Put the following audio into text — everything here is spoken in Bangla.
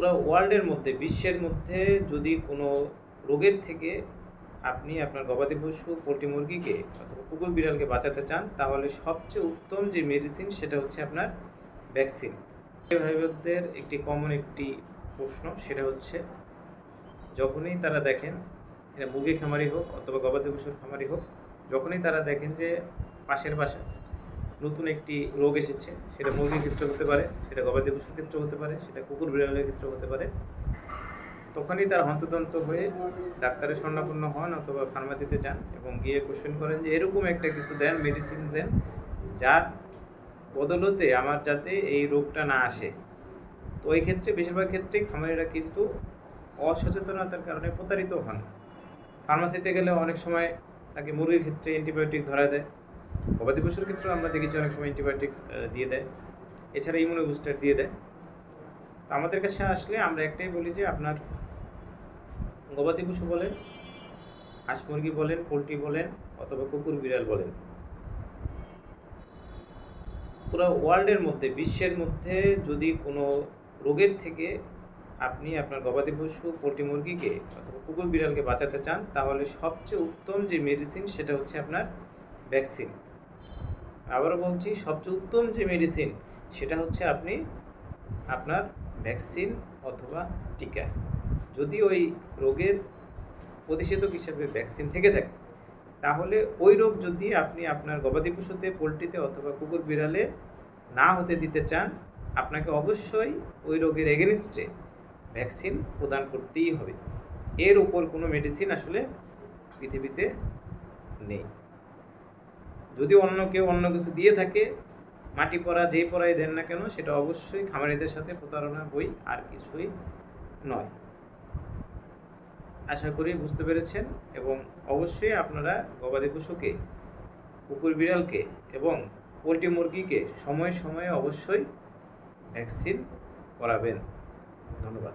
পুরো ওয়ার্ল্ডের মধ্যে, বিশ্বের মধ্যে যদি কোনো রোগের থেকে আপনি আপনার গবাদি পশু, পোলট্রি মুরগিকে অথবা কুকুর বিড়ালকে বাঁচাতে চান, তাহলে সবচেয়ে উত্তম যে মেডিসিন সেটা হচ্ছে আপনার ভ্যাকসিন ভাইদের একটি কমন একটি প্রশ্ন, সেটা হচ্ছে যখনই তারা দেখেন এটা মুরগি খামারি হোক অথবা গবাদি পশুর খামারি হোক, যখনই তারা দেখেন যে পাশের বাসা নতুন একটি রোগ এসেছে। সেটা মুরগির ক্ষেত্রে হতে পারে, সেটা গবাদি পশুর ক্ষেত্রে হতে পারে, সেটা কুকুর বিড়ালের ক্ষেত্রে হতে পারে। তখনই তার হন্তদন্ত হয়ে ডাক্তারের স্বর্ণাপন্ন হন অথবা ফার্মাসিতে যান এবং গিয়ে কোশ্চেন করেন যে এরকম একটা কিছু দেন মেডিসিন দেন, যার বদলতে আমার যাতে এই রোগটা না আসে। তো এই ক্ষেত্রে বেশিরভাগ ক্ষেত্রেই খামারিরা কিন্তু অসচেতনতার কারণে প্রতারিত হন। ফার্মাসিতে গেলে অনেক সময় তাকে মুরগির ক্ষেত্রে অ্যান্টিবায়োটিক ধরা দেয়। গবাদি পশুর ক্ষেত্রে আমরা দেখেছি অনেক সময় অ্যান্টিবায়োটিক দিয়ে দেয়। এছাড়া ইমিউনো বুস্টার দিয়ে দেয়। তো আমাদের কাছে আসলে আমরা একটাই বলি যে আপনার গবাদি পশু বলেন, হাঁস মুরগি বলেন, পোলট্রি বলেন, অথবা কুকুর, বিড়াল বলেন, পুরো ওয়ার্ল্ডের মধ্যে, বিশ্বের মধ্যে যদি কোনো রোগের থেকে আপনি আপনার গবাদি পশু, পোলট্রি মুরগিকে অথবা কুকুর, বিড়ালকে বাঁচাতে চান, তাহলে সবচেয়ে উত্তম যে মেডিসিন সেটা হচ্ছে আপনার ভ্যাকসিন আবারও বলছি, সবচেয়ে উত্তম যে মেডিসিন সেটা হচ্ছে আপনি আপনার ভ্যাকসিন অথবা টিকা। যদি ওই রোগের প্রতিষেধক হিসাবে ভ্যাকসিন থেকে থাকে, তাহলে ওই রোগ যদি আপনি আপনার গবাদি পশুতে, পোলট্রিতে অথবা কুকুর বিড়ালে না হতে দিতে চান, আপনাকে অবশ্যই ওই রোগের এগেনিস্টে ভ্যাকসিন প্রদান করতেই হবে। এর উপর কোনো মেডিসিন আসলে পৃথিবীতে নেই। যদি অন্য কেউ অন্য কিছু দিয়ে থাকে, মাটি পড়া যেই পড়াই দেন না কেন, সেটা অবশ্যই খামারিদের সাথে প্রতারণা বই আর কিছুই নয়। আশা করি বুঝতে পেরেছেন এবং অবশ্যই আপনারা গবাদি পশুকে, কুকুর বিড়ালকে এবং পোলট্রি মুরগিকে সময়ে সময়ে অবশ্যই ভ্যাকসিন করাবেন। ধন্যবাদ।